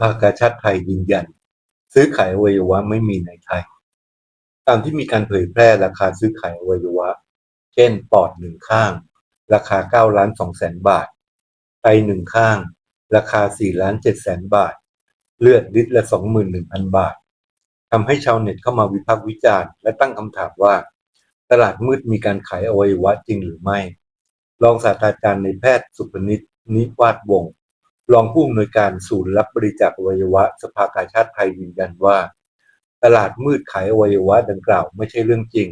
ภากาชาติไทยยืนยัน ซื้อขายอวัยวะไม่มีในไทย ตามที่มีการเผยแพร่ราคาซื้อขายอวัยวะ เช่น ปอดหนึ่งข้าง ราคา9ล้าน2แสนบาท ไตหนึ่งข้าง ราคา4ล้าน7แสนบาท เลือดลิตรละ 21,000 บาททำให้ชาวเน็ตเข้ามาวิพากษ์วิจารณ์และตั้งคำถามว่า ตลาดมืดมีการขายอวัยวะจริงหรือไม่ รองศาสตราจารย์ในแพทย์สุพนิชนิวาดวงศ์ รองผู้อำนวยการศูนย์รับบริจาคอวัยวะ สภากาชาติไทยยืนยันว่า ตลาดมืดขายอวัยวะดังกล่าวไม่ใช่เรื่องจริง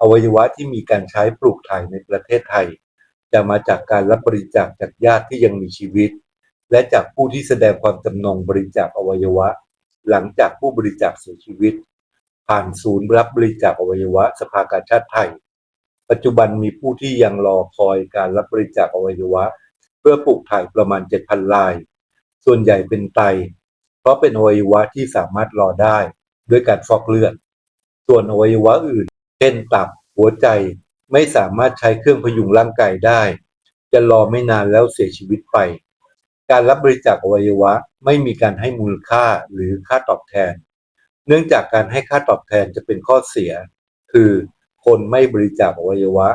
อวัยวะที่มีการใช้ปลูกถ่ายในประเทศไทย จะมาจากการรับบริจาคจากญาติที่ยังมีชีวิต และจากผู้ที่แสดงความจำนงบริจาคอวัยวะ หลังจากผู้บริจาคเสียชีวิต ผ่านศูนย์รับบริจาคอวัยวะ สภากาชาติไทย ปัจจุบันมีผู้ที่ยังรอคอยการรับบริจาคอวัยวะ พื่อปลูกถ่ายประมาณ 7,000ราย ส่วนใหญ่เป็นไต เพราะเป็นอวัยวะที่สามารถรอได้ด้วยการฟอกเลือด ส่วนอวัยวะอื่น เช่นตับ หัวใจ ไม่สามารถใช้เครื่องพยุงร่างกายได้ จะรอไม่นานแล้วเสียชีวิตไป การรับบริจาคอวัยวะไม่มีการให้มูลค่าหรือค่าตอบแทน เนื่องจากการให้ค่าตอบแทนจะเป็นข้อเสีย คือคนไม่บริจาคอวัยวะ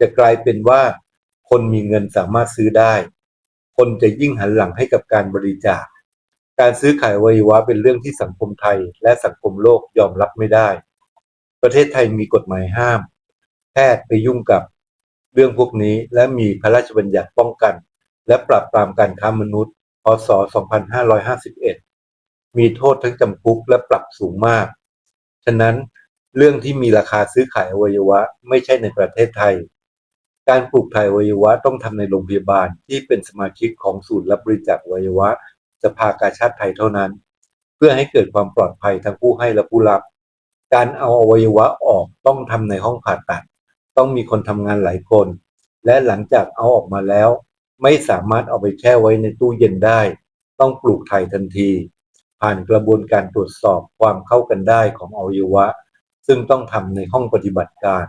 จะกลายเป็นว่า คนมีเงินสามารถซื้อได้ คนจะยิ่งหันหลังให้กับการบริจาค การซื้อขายวัยวะเป็นเรื่องที่สังคมไทยและสังคมโลกยอมรับไม่ได้ ประเทศไทยมีกฎหมายห้าม แพทย์ไปยุ่งกับเรื่องพวกนี้และมีพระราชบัญญัติป้องกัน และปราบปรามการค้ามนุษย์ พศ 2551 มีโทษทั้งจำคุกและปรับสูงมาก ฉะนั้นเรื่องที่มีราคาซื้อขายอวัยวะไม่ใช่ในประเทศไทย การปลูกถ่ายวัยวะต้องทำในโรงพยาบาลที่เป็นสมาชิกของศูนย์รับบริจาควัยวะ สภากาชาติไทยเท่านั้น เพื่อให้เกิดความปลอดภัยทั้งผู้ให้และผู้รับ การเอาอวัยวะออกต้องทำในห้องผ่าตัด ต้องมีคนทำงานหลายคน และหลังจากเอาออกมาแล้ว ไม่สามารถเอาไปแช่ไว้ในตู้เย็นได้ ต้องปลูกถ่ายทันที ผ่านกระบวนการตรวจสอบความเข้ากันได้ของอวัยวะ ซึ่งต้องทำในห้องปฏิบัติการ